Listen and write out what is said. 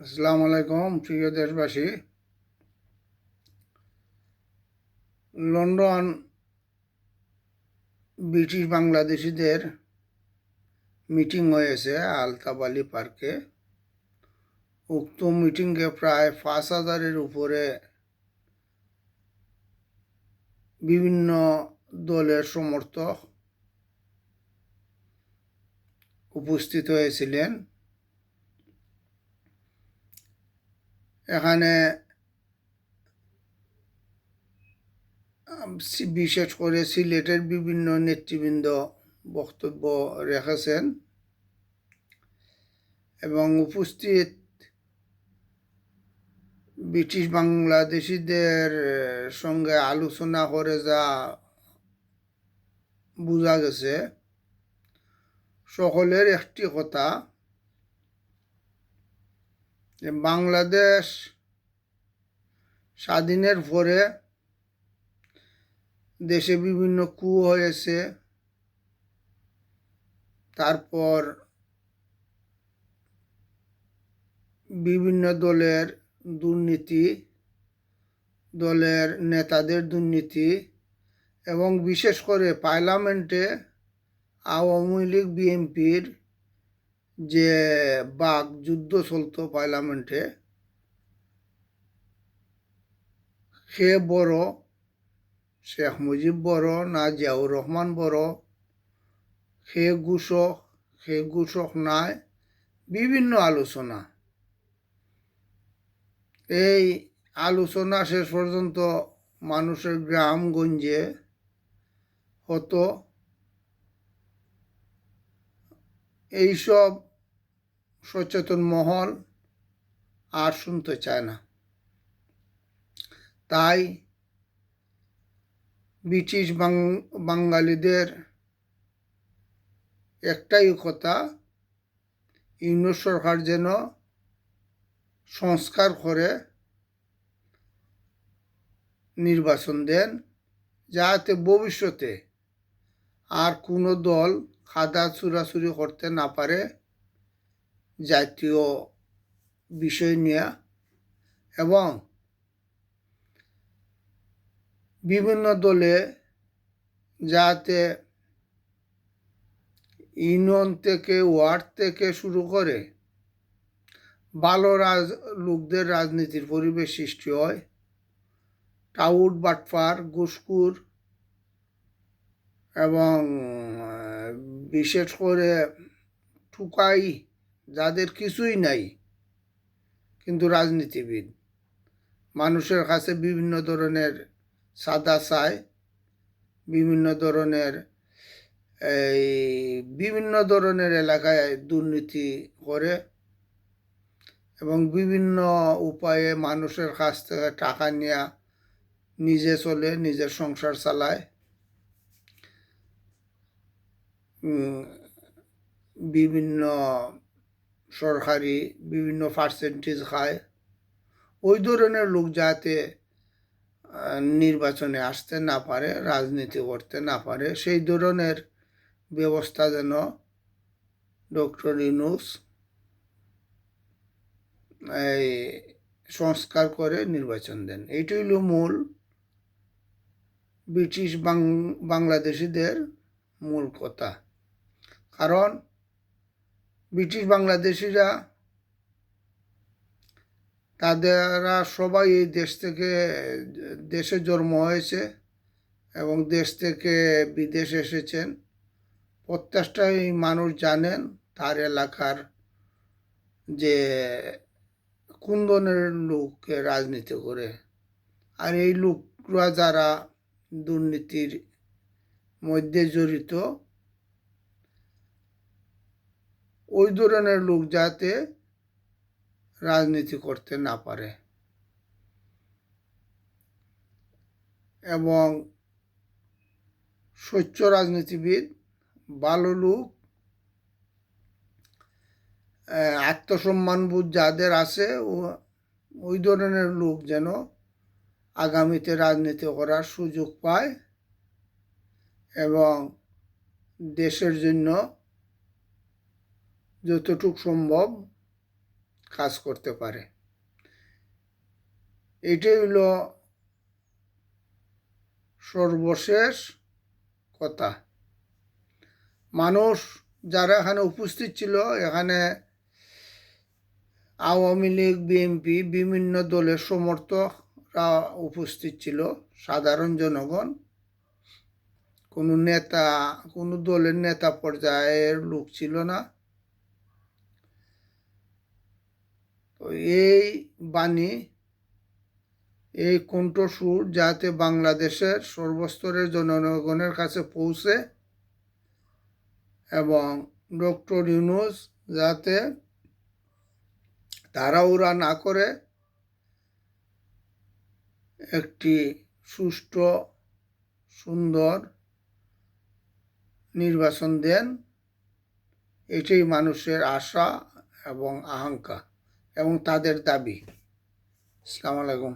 আসসালামু আলাইকুম, প্রিয় দেশবাসী। লন্ডন ব্রিটিশ বাংলাদেশিদের মিটিং হয়েছে আলতাবালি পার্কে। উক্ত মিটিংয়ে প্রায় পাঁচ হাজারের উপরে বিভিন্ন দলের সমর্থক উপস্থিত হয়েছিলেন। এখানে বিশেষ করে সিলেটের বিভিন্ন নেতৃবৃন্দ বক্তব্য রেখেছেন এবং উপস্থিত ব্রিটিশ বাংলাদেশিদের সঙ্গে আলোচনা করে যা বোঝা গেছে, সকলের একটি কথা যে বাংলাদেশ স্বাধীনের পরে দেশে বিভিন্ন কু হয়েছে, তারপর বিভিন্ন দলের দুর্নীতি, দলের নেতাদের দুর্নীতি এবং বিশেষ করে পার্লামেন্টে আওয়ামী লীগ, বিএনপির যে বাঘ যুদ্ধ চলতো পার্লামেন্টে, সে বড়, শেখ মুজিব বড় না জিয়াউর রহমান বড়, সে ঘোষক সে ঘোষক নাই, বিভিন্ন আলোচনা। এই আলোচনা শেষ পর্যন্ত মানুষের গ্রামগঞ্জে হতো। এইসব সচেতন মহল আর শুনতে চায় না। তাই ব্রিটিশ বাঙালিদের একটাই কথা ইউনিট সরকার যেন সংস্কার করে নির্বাচন দেন, যাতে ভবিষ্যতে আর কোনো দল খাদা চুরাচুরি করতে না পারে। জাতীয় বিষয় নিয়ে এবং বিভিন্ন দলে যাতে ইউনিয়ন থেকে, ওয়ার্ড থেকে শুরু করে ভালো রাজ, লোকদের রাজনীতির পরিবেশ সৃষ্টি হয়। টাউট বাটফার ঘুসকুর এবং বিশেষ করে ঠুকাই যাদের কিছুই নাই, কিন্তু রাজনীতিবিদ। মানুষের কাছে বিভিন্ন ধরনের সাদা চায় বিভিন্ন ধরনের এই বিভিন্ন ধরনের এলাকায় দুর্নীতি করে এবং বিভিন্ন উপায়ে মানুষের কাছ থেকে টাকা নেওয়া নিজে চলে, নিজের সংসার চালায়। বিভিন্ন সরকারি বিভিন্ন পার্সেন্টেজ খায়। ওই ধরনের লোক যাতে নির্বাচনে আসতে না পারে, রাজনীতি করতে না পারে, সেই ধরনের ব্যবস্থা যেন ডক্টর ইউনুস, এই, সংস্কার করে নির্বাচন দেন। এইটাই হল মূল ব্রিটিশ বাংলাদেশিদের মূল কথা। কারণ ব্রিটিশ বাংলাদেশিরা তাদেরা সবাই এই দেশ থেকে, দেশে জন্ম হয়েছে এবং দেশ থেকে বিদেশ এসেছেন। প্রত্যেকটাই মানুষ জানেন তার এলাকার যে কোন ধরনের লোক রাজনীতি করে। আর এই লোকরা যারা দুর্নীতির মধ্যে জড়িত ওই ধরনের লোক যাতে রাজনীতি করতে না পারে। এবং স্বচ্ছ রাজনীতিবিদ, ভালো লোক আত্মসম্মানবোধ যাদের আছে, ও- ওই ধরনের লোক যেন আগামীতে রাজনীতি করার সুযোগ পায় এবং দেশের জন্য যতটুকু সম্ভব কাজ করতে পারে। এটাই হলো সর্বশেষ কথা। মানুষ যারা এখানে উপস্থিত ছিল, এখানে আওয়ামী লীগ, বিএনপি, বিভিন্ন দলের সমর্থকরা উপস্থিত ছিল, সাধারণ জনগণ। কোনো নেতা, কোনো দলের নেতা পর্যায়ের লোক ছিল না। তো এই বাণী, এই কণ্ঠসুর যাতে বাংলাদেশের সর্বস্তরের জনগণের কাছে পৌঁছে এবং ডক্টর ইউনুস যাতে তাড়াহুড়া না করে একটি সুষ্ঠু, সুন্দর নির্বাচন দেন, এটাই মানুষের আশা এবং আকাঙ্ক্ষা। এবং তাদের দাবি আসসালামু আলাইকুম